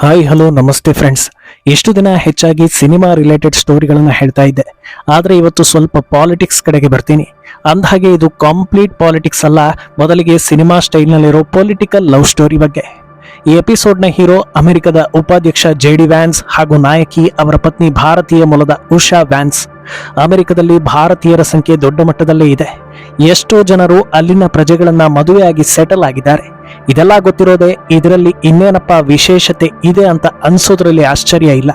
Hi, hello, ನಮಸ್ತೆ friends ಎಷ್ಟು ದಿನ ಹೆಚ್ಚಾಗಿ ಸಿನಿಮಾ ರಿಲೇಟೆಡ್ ಸ್ಟೋರಿಗಳನ್ನು ಹೇಳ್ತಾ ಇದ್ದೆ. ಆದರೆ ಇವತ್ತು ಸ್ವಲ್ಪ ಪಾಲಿಟಿಕ್ಸ್ ಕಡೆಗೆ ಬರ್ತೀನಿ. ಅಂದಹಾಗೆ ಇದು ಕಂಪ್ಲೀಟ್ ಪಾಲಿಟಿಕ್ಸ್ ಅಲ್ಲ, ಮೊದಲಿಗೆ ಸಿನಿಮಾ ಸ್ಟೈಲ್ನಲ್ಲಿರೋ ಪೊಲಿಟಿಕಲ್ ಲವ್ ಸ್ಟೋರಿ ಬಗ್ಗೆ. ಈ ಎಪಿಸೋಡ್ನ ಹೀರೋ ಅಮೆರಿಕದ ಉಪಾಧ್ಯಕ್ಷ ಜೆ ಡಿ ವ್ಯಾನ್ಸ್ ಹಾಗೂ ನಾಯಕಿ ಅವರ ಪತ್ನಿ ಭಾರತೀಯ ಮೂಲದ ಉಷಾ ವ್ಯಾನ್ಸ್. ಅಮೆರಿಕದಲ್ಲಿ ಭಾರತೀಯರ ಸಂಖ್ಯೆ ದೊಡ್ಡ ಮಟ್ಟದಲ್ಲೇ ಇದೆ. ಎಷ್ಟೋ ಜನರು ಅಲ್ಲಿನ ಪ್ರಜೆಗಳನ್ನ ಮದುವೆಯಾಗಿ ಸೆಟಲ್ ಆಗಿದ್ದಾರೆ. ಇದೆಲ್ಲ ಗೊತ್ತಿರೋದೇ ಇದರಲ್ಲಿ ಇನ್ನೇನಪ್ಪ ವಿಶೇಷತೆ ಇದೆ ಅಂತ ಅನ್ಸೋದ್ರಲ್ಲಿ ಆಶ್ಚರ್ಯ ಇಲ್ಲ.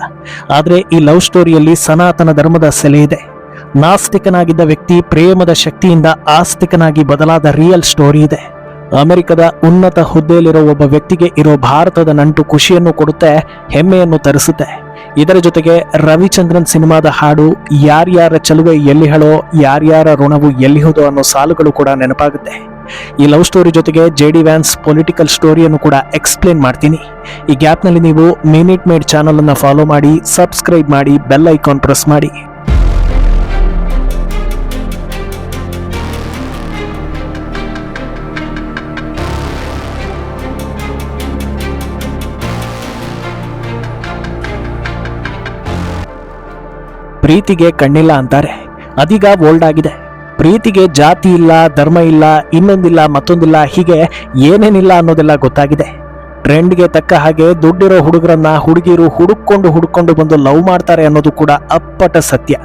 ಆದರೆ ಈ ಲವ್ ಸ್ಟೋರಿಯಲ್ಲಿ ಸನಾತನ ಧರ್ಮದ ಸೆಲೆ ಇದೆ. ನಾಸ್ತಿಕನಾಗಿದ್ದ ವ್ಯಕ್ತಿ ಪ್ರೇಮದ ಶಕ್ತಿಯಿಂದ ಆಸ್ತಿಕನಾಗಿ ಬದಲಾದ ರಿಯಲ್ ಸ್ಟೋರಿ ಇದೆ. ಅಮೆರಿಕದ ಉನ್ನತ ಹುದ್ದೆಯಲ್ಲಿರೋ ಒಬ್ಬ ವ್ಯಕ್ತಿಗೆ ಇರೋ ಭಾರತದ ನಂಟು ಖುಷಿಯನ್ನು ಕೊಡುತ್ತೆ, ಹೆಮ್ಮೆಯನ್ನು ತರಿಸುತ್ತೆ. ಇದರ ಜೊತೆಗೆ ರವಿಚಂದ್ರನ್ ಸಿನಿಮಾದ ಹಾಡು ಯಾರ್ಯಾರ ಚಲುವೆ ಎಲ್ಲಿ ಹೇಳೋ ಯಾರ್ಯಾರ ಋಣವು ಎಲ್ಲಿಹುದೋ ಅನ್ನೋ ಸಾಲುಗಳು ಕೂಡ ನೆನಪಾಗುತ್ತೆ. ಈ ಲವ್ ಸ್ಟೋರಿ ಜೊತೆಗೆ ಜೆ ಡಿ ವ್ಯಾನ್ಸ್ ಪೊಲಿಟಿಕಲ್ ಸ್ಟೋರಿಯನ್ನು ಕೂಡ ಎಕ್ಸ್ಪ್ಲೇನ್ ಮಾಡ್ತೀನಿ. ಈ ಗ್ಯಾಪ್ನಲ್ಲಿ ನೀವು ಮಿನಿಟ್ ಮೇಡ್ ಚಾನಲನ್ನು ಫಾಲೋ ಮಾಡಿ, ಸಬ್ಸ್ಕ್ರೈಬ್ ಮಾಡಿ, ಬೆಲ್ ಐಕಾನ್ ಪ್ರೆಸ್ ಮಾಡಿ. ಪ್ರೀತಿಗೆ ಕಣ್ಣಿಲ್ಲ ಅಂತಾರೆ. ಅದೀಗ ಓಲ್ಡ್ ಆಗಿದೆ. ಪ್ರೀತಿಗೆ ಜಾತಿ ಇಲ್ಲ, ಧರ್ಮ ಇಲ್ಲ, ಇನ್ನೊಂದಿಲ್ಲ, ಮತ್ತೊಂದಿಲ್ಲ, ಹೀಗೆ ಏನೇನಿಲ್ಲ ಅನ್ನೋದೆಲ್ಲ ಗೊತ್ತಾಗಿದೆ. ಟ್ರೆಂಡ್ಗೆ ತಕ್ಕ ಹಾಗೆ ದುಡ್ಡಿರೋ ಹುಡುಗರನ್ನ ಹುಡುಗಿರು ಹುಡುಕೊಂಡು ಹುಡುಕೊಂಡು ಬಂದು ಲವ್ ಮಾಡ್ತಾರೆ ಅನ್ನೋದು ಕೂಡ ಅಪ್ಪಟ ಸತ್ಯ.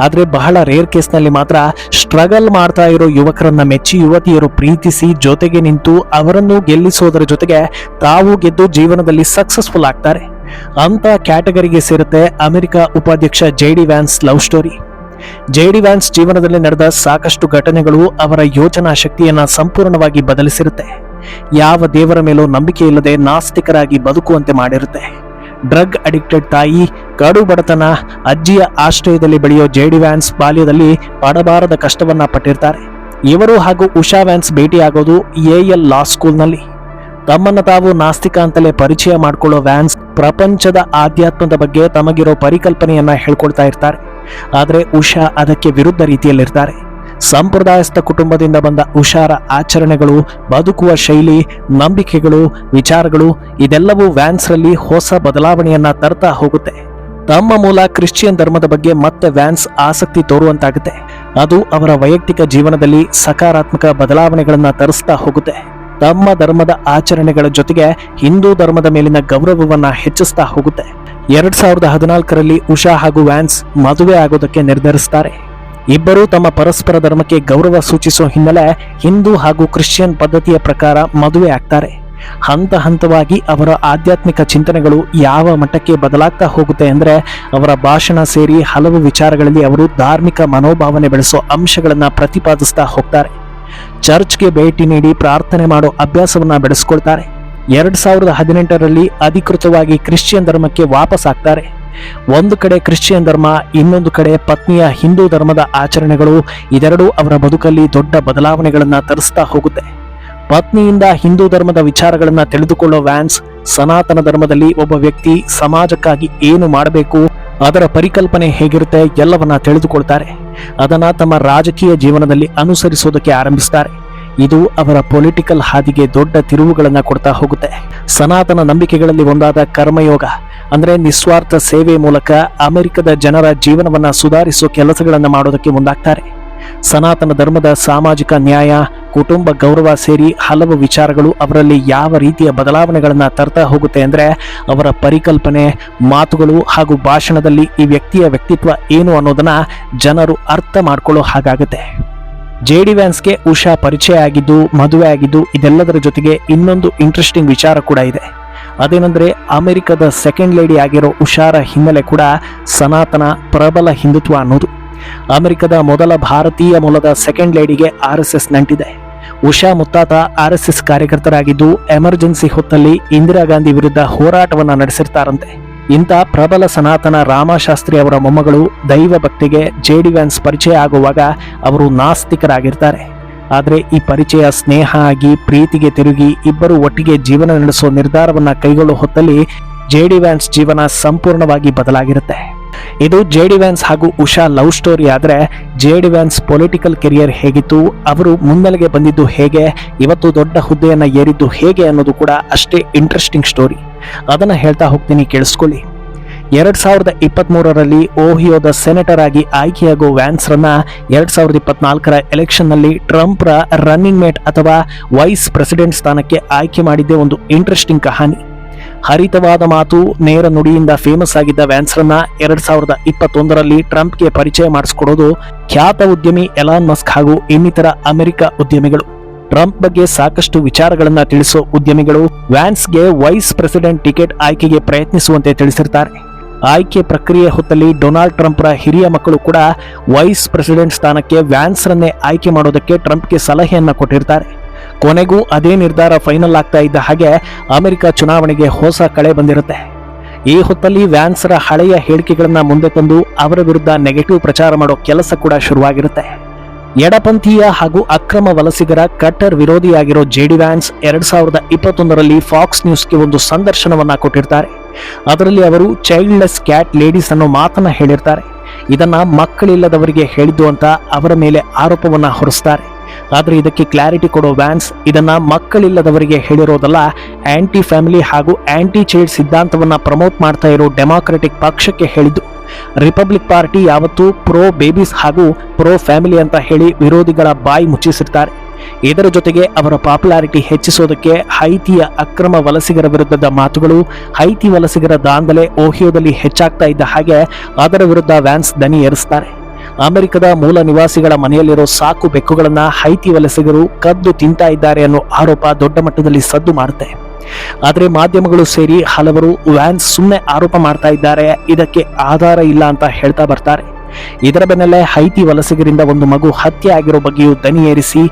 ಆದರೆ ಬಹಳ ರೇರ್ ಕೇಸ್ನಲ್ಲಿ ಮಾತ್ರ ಸ್ಟ್ರಗಲ್ ಮಾಡ್ತಾ ಇರೋ ಯುವಕರನ್ನ ಮೆಚ್ಚಿ ಯುವತಿಯರು ಪ್ರೀತಿಸಿ ಜೊತೆಗೆ ನಿಂತು ಅವರನ್ನು ಗೆಲ್ಲಿಸೋದರ ಜೊತೆಗೆ ತಾವು ಗೆದ್ದು ಜೀವನದಲ್ಲಿ ಸಕ್ಸಸ್ಫುಲ್ ಆಗ್ತಾರೆ. ಅಂತ ಕ್ಯಾಟಗರಿಗೆ ಸೇರುತ್ತೆ ಅಮೆರಿಕ ಉಪಾಧ್ಯಕ್ಷ J D Vance love story. J D Vance ಜೀವನದಲ್ಲಿ ನಡೆದ ಸಾಕಷ್ಟು ಘಟನೆಗಳು ಅವರ ಯೋಚನಾ ಶಕ್ತಿಯನ್ನು ಸಂಪೂರ್ಣವಾಗಿ ಬದಲಿಸಿರುತ್ತೆ. ಯಾವ ದೇವರ ಮೇಲೂ ನಂಬಿಕೆ ಇಲ್ಲದೆ ನಾಸ್ತಿಕರಾಗಿ ಬದುಕುವಂತೆ ಮಾಡಿರುತ್ತೆ. ಡ್ರಗ್ ಅಡಿಕ್ಟೆಡ್ ತಾಯಿ, ಕಡು ಬಡತನ, ಅಜ್ಜಿಯ ಆಶ್ರಯದಲ್ಲಿ ಬೆಳೆಯೋ ಜೆ ಡಿ ವ್ಯಾನ್ಸ್ ಬಾಲ್ಯದಲ್ಲಿ ಪಡಬಾರದ ಕಷ್ಟವನ್ನ ಪಟ್ಟಿರ್ತಾರೆ. ಇವರು ಹಾಗೂ ಉಷಾ ವ್ಯಾನ್ಸ್ ಭೇಟಿಯಾಗೋದು ಎ ಎಲ್ ಲಾ ಸ್ಕೂಲ್ನಲ್ಲಿ. ತಮ್ಮನ್ನ ತಾವು ನಾಸ್ತಿಕ ಅಂತಲೇ ಪರಿಚಯ ಮಾಡಿಕೊಳ್ಳೋ ವ್ಯಾನ್ಸ್ ಪ್ರಪಂಚದ ಆಧ್ಯಾತ್ಮದ ಬಗ್ಗೆ ತಮಗಿರೋ ಪರಿಕಲ್ಪನೆಯನ್ನ ಹೇಳ್ಕೊಳ್ತಾ ಇರ್ತಾರೆ. ಆದರೆ ಉಷಾ ಅದಕ್ಕೆ ವಿರುದ್ಧ ರೀತಿಯಲ್ಲಿರ್ತಾರೆ. ಸಂಪ್ರದಾಯಸ್ಥ ಕುಟುಂಬದಿಂದ ಬಂದ ಉಷಾರ ಆಚರಣೆಗಳು, ಬದುಕುವ ಶೈಲಿ, ನಂಬಿಕೆಗಳು, ವಿಚಾರಗಳು, ಇದೆಲ್ಲವೂ ವ್ಯಾನ್ಸ್ರಲ್ಲಿ ಹೊಸ ಬದಲಾವಣೆಯನ್ನ ತರ್ತಾ ಹೋಗುತ್ತೆ. ತಮ್ಮ ಮೂಲ ಕ್ರಿಶ್ಚಿಯನ್ ಧರ್ಮದ ಬಗ್ಗೆ ಮತ್ತೆ ವ್ಯಾನ್ಸ್ ಆಸಕ್ತಿ ತೋರುವಂತಾಗುತ್ತೆ. ಅದು ಅವರ ವೈಯಕ್ತಿಕ ಜೀವನದಲ್ಲಿ ಸಕಾರಾತ್ಮಕ ಬದಲಾವಣೆಗಳನ್ನ ತರಿಸ್ತಾ ಹೋಗುತ್ತೆ. ತಮ್ಮ ಧರ್ಮದ ಆಚರಣೆಗಳ ಜೊತೆಗೆ ಹಿಂದೂ ಧರ್ಮದ ಮೇಲಿನ ಗೌರವವನ್ನ ಹೆಚ್ಚಿಸ್ತಾ ಹೋಗುತ್ತೆ. ಎರಡ್ ಸಾವಿರದ ಹದಿನಾಲ್ಕರಲ್ಲಿ ಉಷಾ ಹಾಗೂ ವ್ಯಾನ್ಸ್ ಮದುವೆ ಆಗೋದಕ್ಕೆ ನಿರ್ಧರಿಸ್ತಾರೆ. ಇಬ್ಬರೂ ತಮ್ಮ ಪರಸ್ಪರ ಧರ್ಮಕ್ಕೆ ಗೌರವ ಸೂಚಿಸುವ ಹಿನ್ನೆಲೆ ಹಿಂದೂ ಹಾಗೂ ಕ್ರಿಶ್ಚಿಯನ್ ಪದ್ಧತಿಯ ಪ್ರಕಾರ ಮದುವೆ ಆಗ್ತಾರೆ. ಹಂತ ಹಂತವಾಗಿ ಅವರ ಆಧ್ಯಾತ್ಮಿಕ ಚಿಂತನೆಗಳು ಯಾವ ಮಟ್ಟಕ್ಕೆ ಬದಲಾಗ್ತಾ ಹೋಗುತ್ತೆ ಅಂದರೆ ಅವರ ಭಾಷಣ ಸೇರಿ ಹಲವು ವಿಚಾರಗಳಲ್ಲಿ ಅವರು ಧಾರ್ಮಿಕ ಮನೋಭಾವನೆ ಬೆಳೆಸೋ ಅಂಶಗಳನ್ನು ಪ್ರತಿಪಾದಿಸ್ತಾ ಹೋಗ್ತಾರೆ. ಚರ್ಚ್ಗೆ ಭೇಟಿ ನೀಡಿ ಪ್ರಾರ್ಥನೆ ಮಾಡೋ ಅಭ್ಯಾಸವನ್ನು ಬೆಳೆಸ್ಕೊಳ್ತಾರೆ. ಎರಡು ಸಾವಿರದ ಹದಿನೆಂಟರಲ್ಲಿ ಅಧಿಕೃತವಾಗಿ ಕ್ರಿಶ್ಚಿಯನ್ ಧರ್ಮಕ್ಕೆ ವಾಪಸ್ ಆಗ್ತಾರೆ. ಒಂದು ಕಡೆ ಕ್ರಿಶ್ಚಿಯನ್ ಧರ್ಮ, ಇನ್ನೊಂದು ಕಡೆ ಪತ್ನಿಯ ಹಿಂದೂ ಧರ್ಮದ ಆಚರಣೆಗಳು ಇದೆರಡೂ ಅವರ ಬದುಕಲ್ಲಿ ದೊಡ್ಡ ಬದಲಾವಣೆಗಳನ್ನು ತರಿಸ್ತಾ ಹೋಗುತ್ತೆ. ಪತ್ನಿಯಿಂದ ಹಿಂದೂ ಧರ್ಮದ ವಿಚಾರಗಳನ್ನು ತಿಳಿದುಕೊಳ್ಳೋ ವ್ಯಾನ್ಸ್, ಸನಾತನ ಧರ್ಮದಲ್ಲಿ ಒಬ್ಬ ವ್ಯಕ್ತಿ ಸಮಾಜಕ್ಕಾಗಿ ಏನು ಮಾಡಬೇಕು ಅದರ ಪರಿಕಲ್ಪನೆ ಹೇಗಿರುತ್ತೆ ಎಲ್ಲವನ್ನ ತಿಳಿದುಕೊಳ್ತಾರೆ. ಅದನ್ನು ತಮ್ಮ ರಾಜಕೀಯ ಜೀವನದಲ್ಲಿ ಅನುಸರಿಸೋದಕ್ಕೆ ಆರಂಭಿಸ್ತಾರೆ. ಇದು ಅವರ ಪೊಲಿಟಿಕಲ್ ಹಾದಿಗೆ ದೊಡ್ಡ ತಿರುವುಗಳನ್ನು ಕೊಡ್ತಾ ಹೋಗುತ್ತೆ. ಸನಾತನ ನಂಬಿಕೆಗಳಲ್ಲಿ ಒಂದಾದ ಕರ್ಮಯೋಗ, ಅಂದ್ರೆ ನಿಸ್ವಾರ್ಥ ಸೇವೆ ಮೂಲಕ ಅಮೆರಿಕದ ಜನರ ಜೀವನವನ್ನ ಸುಧಾರಿಸೋ ಕೆಲಸಗಳನ್ನು ಮಾಡೋದಕ್ಕೆ ಮುಂದಾಗ್ತಾರೆ. ಸನಾತನ ಧರ್ಮದ ಸಾಮಾಜಿಕ ನ್ಯಾಯ, ಕುಟುಂಬ ಗೌರವ ಸೇರಿ ಹಲವು ವಿಚಾರಗಳು ಅವರಲ್ಲಿ ಯಾವ ರೀತಿಯ ಬದಲಾವಣೆಗಳನ್ನು ತರ್ತಾ ಹೋಗುತ್ತೆ ಅಂದರೆ ಅವರ ಪರಿಕಲ್ಪನೆ, ಮಾತುಗಳು ಹಾಗೂ ಭಾಷಣದಲ್ಲಿ ಈ ವ್ಯಕ್ತಿಯ ವ್ಯಕ್ತಿತ್ವ ಏನು ಅನ್ನೋದನ್ನ ಜನರು ಅರ್ಥ ಮಾಡ್ಕೊಳ್ಳೋ ಹಾಗಾಗುತ್ತೆ. ಜೆ ಡಿ ವ್ಯಾನ್ಸ್ಗೆ ಉಷಾ ಪರಿಚಯ ಆಗಿದ್ದು, ಮದುವೆ ಆಗಿದ್ದು, ಇದೆಲ್ಲದರ ಜೊತೆಗೆ ಇನ್ನೊಂದು ಇಂಟ್ರೆಸ್ಟಿಂಗ್ ವಿಚಾರ ಕೂಡ ಇದೆ. ಅದೇನೆಂದರೆ ಅಮೆರಿಕದ ಸೆಕೆಂಡ್ ಲೇಡಿ ಆಗಿರೋ ಉಷಾರ ಹಿನ್ನೆಲೆ ಕೂಡ ಸನಾತನ ಪ್ರಬಲ ಹಿಂದುತ್ವ ಅನ್ನೋದು. ಅಮೆರಿಕದ ಮೊದಲ ಭಾರತೀಯ ಮೂಲದ ಸೆಕೆಂಡ್ ಲೇಡಿಗೆ ಆರ್ ಎಸ್ ಎಸ್ ನಂಟಿದೆ. ಉಷಾ ಮುತ್ತಾತ ಆರ್ ಎಸ್ ಎಸ್ ಕಾರ್ಯಕರ್ತರಾಗಿದ್ದು, ಎಮರ್ಜೆನ್ಸಿ ಹೊತ್ತಲ್ಲಿ ಇಂದಿರಾ ಗಾಂಧಿ ವಿರುದ್ಧ ಹೋರಾಟವನ್ನು ನಡೆಸಿರ್ತಾರಂತೆ. ಇಂಥ ಪ್ರಬಲ ಸನಾತನ ರಾಮಶಾಸ್ತ್ರಿ ಅವರ ಮೊಮ್ಮಗಳು ದೈವ ಭಕ್ತಿಗೆ ಜೆ ಡಿ ವ್ಯಾನ್ಸ್ ಪರಿಚಯ ಆಗುವಾಗ ಅವರು ನಾಸ್ತಿಕರಾಗಿರ್ತಾರೆ. ಆದರೆ ಈ ಪರಿಚಯ, ಸ್ನೇಹ ಆಗಿ ಪ್ರೀತಿಗೆ ತಿರುಗಿ ಇಬ್ಬರು ಒಟ್ಟಿಗೆ ಜೀವನ ನಡೆಸೋ ನಿರ್ಧಾರವನ್ನು ಕೈಗೊಳ್ಳುವ ಹೊತ್ತಲ್ಲಿ ಜೆ ಡಿ ವ್ಯಾನ್ಸ್ ಜೀವನ ಸಂಪೂರ್ಣವಾಗಿ ಬದಲಾಗಿರುತ್ತೆ. ಇದು ಜೆ ಡಿ ವ್ಯಾನ್ಸ್ ಹಾಗೂ ಉಷಾ ಲವ್ ಸ್ಟೋರಿ ಆದರೆ J D Vance political career ಹೇಗಿತ್ತು, ಅವರು ಮುನ್ನೆಲೆಗೆ ಬಂದಿದ್ದು ಹೇಗೆ, ಇವತ್ತು ದೊಡ್ಡ ಹುದ್ದೆಯನ್ನು ಏರಿದ್ದು ಹೇಗೆ ಅನ್ನೋದು ಕೂಡ ಅಷ್ಟೇ ಇಂಟ್ರೆಸ್ಟಿಂಗ್ ಸ್ಟೋರಿ ಅದನ್ನು ಹೇಳ್ತಾ ಹೋಗ್ತೀನಿ, ಕೇಳಿಸ್ಕೊಳ್ಳಿ. ಎರಡು ಸಾವಿರದ ಇಪ್ಪತ್ತ್ ಮೂರರಲ್ಲಿ ಓಹಿಯೋದ ಸೆನೆಟರ್ ಆಗಿ ಆಯ್ಕೆಯಾಗುವ ವ್ಯಾನ್ಸ್ರನ್ನ ಎರಡು ಸಾವಿರದ ಇಪ್ಪತ್ನಾಲ್ಕರ ಎಲೆಕ್ಷನ್ನಲ್ಲಿ ಟ್ರಂಪ್ರ ರನ್ನಿಂಗ್ ಮೇಟ್ ಅಥವಾ ವೈಸ್ ಪ್ರೆಸಿಡೆಂಟ್ ಸ್ಥಾನಕ್ಕೆ ಆಯ್ಕೆ ಮಾಡಿದ್ದೇ ಒಂದು ಇಂಟ್ರೆಸ್ಟಿಂಗ್ ಕಹಾನಿ. ಹರಿತವಾದ ಮಾತು ನೇರ ನುಡಿಯಿಂದ ಫೇಮಸ್ ಆಗಿದ್ದ ವ್ಯಾನ್ಸ್ರನ್ನ ಎರಡ್ ಸಾವಿರದ ಇಪ್ಪತ್ತೊಂದರಲ್ಲಿ ಟ್ರಂಪ್ಗೆ ಪರಿಚಯ ಮಾಡಿಸ್ಕೊಡೋದು ಖ್ಯಾತ ಉದ್ಯಮಿ ಎಲಾನ್ ಮಸ್ಕ್ ಹಾಗೂ ಇನ್ನಿತರ ಅಮೆರಿಕ ಉದ್ಯಮಿಗಳು. ಟ್ರಂಪ್ ಬಗ್ಗೆ ಸಾಕಷ್ಟು ವಿಚಾರಗಳನ್ನ ತಿಳಿಸೋ ಉದ್ಯಮಿಗಳು ವ್ಯಾನ್ಸ್ಗೆ ವೈಸ್ ಪ್ರೆಸಿಡೆಂಟ್ ಟಿಕೆಟ್ ಆಯ್ಕೆಗೆ ಪ್ರಯತ್ನಿಸುವಂತೆ ತಿಳಿಸಿರ್ತಾರೆ. ಆಯ್ಕೆ ಪ್ರಕ್ರಿಯೆ ಹೊತ್ತಲ್ಲಿ ಡೊನಾಲ್ಡ್ ಟ್ರಂಪ್ರ ಹಿರಿಯ ಮಕ್ಕಳು ಕೂಡ ವೈಸ್ ಪ್ರೆಸಿಡೆಂಟ್ ಸ್ಥಾನಕ್ಕೆ ವ್ಯಾನ್ಸ್ರನ್ನೇ ಆಯ್ಕೆ ಮಾಡೋದಕ್ಕೆ ಟ್ರಂಪ್ಗೆ ಸಲಹೆಯನ್ನ ಕೊಟ್ಟಿರ್ತಾರೆ. ಕೊನೆಗೂ ಅದೇ ನಿರ್ಧಾರ ಫೈನಲ್ ಆಗ್ತಾ ಇದ್ದ ಹಾಗೆ ಅಮೆರಿಕ ಚುನಾವಣೆಗೆ ಹೊಸ ಕಳೆ ಬಂದಿರುತ್ತೆ. ಈ ಹೊತ್ತಲ್ಲಿ ವ್ಯಾನ್ಸರ ಹಳೆಯ ಹೇಳಿಕೆಗಳನ್ನ ಮುಂದೆ ತಂದು ಅವರ ವಿರುದ್ಧ ನೆಗೆಟಿವ್ ಪ್ರಚಾರ ಮಾಡೋ ಕೆಲಸ ಕೂಡ ಶುರುವಾಗಿರುತ್ತೆ. ಎಡಪಂಥೀಯ ಹಾಗೂ ಅಕ್ರಮ ವಲಸಿಗರ ಕಟ್ಟರ್ ವಿರೋಧಿಯಾಗಿರೋ ಜೆಡಿ ವ್ಯಾನ್ಸ್ ಎರಡ್ ಸಾವಿರದ ಇಪ್ಪತ್ತೊಂದರಲ್ಲಿ ಫಾಕ್ಸ್ ನ್ಯೂಸ್ಗೆ ಒಂದು ಸಂದರ್ಶನವನ್ನ ಕೊಟ್ಟಿರ್ತಾರೆ. ಅದರಲ್ಲಿ ಅವರು ಚೈಲ್ಡ್ಲೆಸ್ ಕ್ಯಾಟ್ ಲೇಡೀಸ್ ಅನ್ನೋ ಮಾತನ್ನ ಹೇಳಿರ್ತಾರೆ. ಇದನ್ನ ಮಕ್ಕಳಿಲ್ಲದವರಿಗೆ ಹೇಳಿದ್ದು ಅಂತ ಅವರ ಮೇಲೆ ಆರೋಪವನ್ನ ಹೊರಿಸ್ತಾರೆ. ಆದ್ರೆ ಇದಕ್ಕೆ ಕ್ಲಾರಿಟಿ ಕೊಡೋ ವ್ಯಾನ್ಸ್ ಇದನ್ನ ಮಕ್ಕಳಿಲ್ಲದವರಿಗೆ ಹೇಳಿರೋದಲ್ಲ ಆಂಟಿ ಫ್ಯಾಮಿಲಿ ಹಾಗೂ ಆಂಟಿ ಚೈಲ್ಡ್ ಸಿದ್ಧಾಂತವನ್ನ ಪ್ರಮೋಟ್ ಮಾಡ್ತಾ ಇರೋ ಡೆಮಾಕ್ರೆಟಿಕ್ ಪಕ್ಷಕ್ಕೆ ಹೇಳಿದ್ದು. ರಿಪಬ್ಲಿಕ್ ಪಾರ್ಟಿ ಯಾವತ್ತೂ ಪ್ರೋ ಬೇಬೀಸ್ ಹಾಗೂ ಪ್ರೋ ಫ್ಯಾಮಿಲಿ ಅಂತ ಹೇಳಿ ವಿರೋಧಿಗಳ ಬಾಯಿ ಮುಚ್ಚಿಸಿರ್ತಾರೆ. ಇದರ ಜೊತೆಗೆ ಅವರ ಪಾಪ್ಯುಲಾರಿಟಿ ಹೆಚ್ಚಿಸೋದಕ್ಕೆ ಹೈತಿಯ ಅಕ್ರಮ ವಲಸಿಗರ ವಿರುದ್ಧದ ಮಾತುಗಳು, ಹೈತಿ ವಲಸಿಗರ ದಾಂಧಲೆ ಓಹಿಯೋದಲ್ಲಿ ಹೆಚ್ಚಾಗ್ತಾ ಇದ್ದ ಹಾಗೆ ಅದರ ವಿರುದ್ಧ ವ್ಯಾನ್ಸ್ ದನಿ ಏರಿಸ್ತಾರೆ. ಅಮೆರಿಕದ ಮೂಲ ನಿವಾಸಿಗಳ ಮನೆಯಲ್ಲಿರೋ ಸಾಕು ಬೆಕ್ಕುಗಳನ್ನ ಹೈತಿ ವಲಸಿಗರು ಕದ್ದು ತಿಂತಾ ಇದ್ದಾರೆ ಅನ್ನೋ ಆರೋಪ ದೊಡ್ಡ ಮಟ್ಟದಲ್ಲಿ ಸದ್ದು ಮಾಡುತ್ತೆ. ಆದರೆ ಮಾಧ್ಯಮಗಳು ಸೇರಿ ಹಲವರು ವ್ಯಾನ್ ಸುಮ್ಮನೆ ಆರೋಪ ಮಾಡ್ತಾ ಇದ್ದಾರೆ, ಇದಕ್ಕೆ ಆಧಾರ ಇಲ್ಲ ಅಂತ ಹೇಳ್ತಾ ಬರ್ತಾರೆ. ಇದರ ಬೆನ್ನಲ್ಲೇ ಹೈತಿ ವಲಸಿಗರಿಂದ ಒಂದು ಮಗು ಹತ್ಯೆ ಆಗಿರೋ ಬಗ್ಗೆಯೂ ದನಿ ಏರಿಸಿ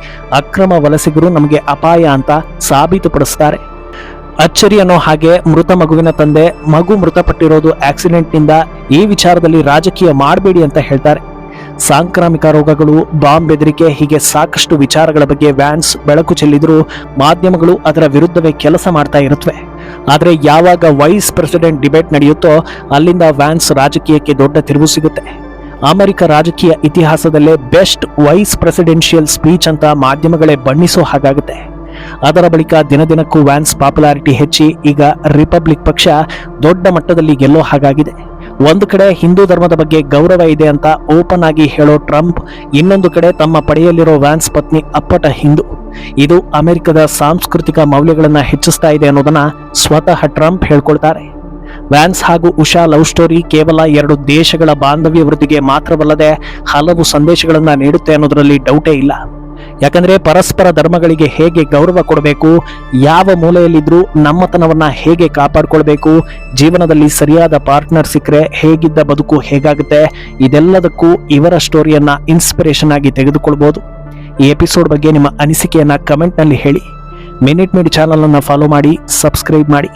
ಅಕ್ರಮ ವಲಸಿಗರು ನಮಗೆ ಅಪಾಯ ಅಂತ ಸಾಬೀತುಪಡಿಸ್ತಾರೆ. ಅಚ್ಚರಿ ಅನ್ನೋ ಹಾಗೆ ಮೃತ ಮಗುವಿನ ತಂದೆ ಮಗು ಮೃತಪಟ್ಟಿರೋದು ಆಕ್ಸಿಡೆಂಟ್ನಿಂದ ಈ ವಿಚಾರದಲ್ಲಿ ರಾಜಕೀಯ ಮಾಡಬೇಡಿ ಅಂತ ಹೇಳ್ತಾರೆ. ಸಾಂಕ್ರಾಮಿಕ ರೋಗಗಳು, ಬಾಂಬ್ ಬೆದರಿಕೆ, ಹೀಗೆ ಸಾಕಷ್ಟು ವಿಚಾರಗಳ ಬಗ್ಗೆ ವ್ಯಾನ್ಸ್ ಬೆಳಕು ಚೆಲ್ಲಿದ್ರು, ಮಾಧ್ಯಮಗಳು ಅದರ ವಿರುದ್ಧವೇ ಕೆಲಸ ಮಾಡ್ತಾ ಇರುತ್ತವೆ ಆದರೆ ಯಾವಾಗ ವೈಸ್ ಪ್ರೆಸಿಡೆಂಟ್ ಡಿಬೇಟ್ ನಡೆಯುತ್ತೋ, ಅಲ್ಲಿಂದ ವ್ಯಾನ್ಸ್ ರಾಜಕೀಯಕ್ಕೆ ದೊಡ್ಡ ತಿರುವು ಸಿಗುತ್ತೆ. ಅಮೆರಿಕ ರಾಜಕೀಯ ಇತಿಹಾಸದಲ್ಲೇ ಬೆಸ್ಟ್ ವೈಸ್ ಪ್ರೆಸಿಡೆನ್ಷಿಯಲ್ ಸ್ಪೀಚ್ ಅಂತ ಮಾಧ್ಯಮಗಳೇ ಬಣ್ಣಿಸೋ ಹಾಗಾಗುತ್ತೆ. ಅದರ ಬಳಿಕ ದಿನದಿನಕ್ಕೂ ವ್ಯಾನ್ಸ್ ಪಾಪ್ಯುಲಾರಿಟಿ ಹೆಚ್ಚಿ, ಈಗ ರಿಪಬ್ಲಿಕ್ ಪಕ್ಷ ದೊಡ್ಡ ಮಟ್ಟದಲ್ಲಿ ಗೆಲ್ಲೋ ಹಾಗಾಗಿದೆ. ಒಂದು ಕಡೆ ಹಿಂದೂ ಧರ್ಮದ ಬಗ್ಗೆ ಗೌರವ ಇದೆ ಅಂತ ಓಪನ್ ಆಗಿ ಹೇಳೋ ಟ್ರಂಪ್, ಇನ್ನೊಂದು ಕಡೆ ತಮ್ಮ ಪಡೆಯಲ್ಲಿರೋ ವ್ಯಾನ್ಸ್ ಪತ್ನಿ ಅಪ್ಪಟ ಹಿಂದೂ. ಇದು ಅಮೆರಿಕದ ಸಾಂಸ್ಕೃತಿಕ ಮೌಲ್ಯಗಳನ್ನ ಹೆಚ್ಚಿಸ್ತಾ ಇದೆ ಅನ್ನೋದನ್ನ ಸ್ವತಃ ಟ್ರಂಪ್ ಹೇಳ್ಕೊಳ್ತಾರೆ. ವ್ಯಾನ್ಸ್ ಹಾಗೂ ಉಷಾ ಲವ್ ಸ್ಟೋರಿ ಕೇವಲ ಎರಡು ದೇಶಗಳ ಬಾಂಧವ್ಯ ವೃದ್ಧಿಗೆ ಮಾತ್ರವಲ್ಲದೆ ಹಲವು ಸಂದೇಶಗಳನ್ನ ನೀಡುತ್ತೆ ಅನ್ನೋದರಲ್ಲಿ ಡೌಟೇ ಇಲ್ಲ. ಯಾಕಂದ್ರೆ ಪರಸ್ಪರ ಧರ್ಮಗಳಿಗೆ ಹೇಗೆ ಗೌರವ ಕೊಡಬೇಕು, ಯಾವ ಮೂಲೆಯಲ್ಲಿದ್ದರೂ ನಮ್ಮತನವನ್ನು ಹೇಗೆ ಕಾಪಾಡಿಕೊಳ್ಬೇಕು, ಜೀವನದಲ್ಲಿ ಸರಿಯಾದ ಪಾರ್ಟ್ನರ್ ಸಿಕ್ಕರೆ ಹೇಗಿದ್ದ ಬದುಕು ಹೇಗಾಗುತ್ತೆ, ಇದೆಲ್ಲದಕ್ಕೂ ಇವರ ಸ್ಟೋರಿಯನ್ನು ಇನ್ಸ್ಪಿರೇಷನ್ ಆಗಿ ತೆಗೆದುಕೊಳ್ಬೋದು. ಈ ಎಪಿಸೋಡ್ ಬಗ್ಗೆ ನಿಮ್ಮ ಅನಿಸಿಕೆಯನ್ನು ಕಮೆಂಟ್ನಲ್ಲಿ ಹೇಳಿ. ಮಿನಿಟ್ ಮಿಡ್ ಚಾನಲನ್ನು ಫಾಲೋ ಮಾಡಿ ಸಬ್ಸ್ಕ್ರೈಬ್ ಮಾಡಿ.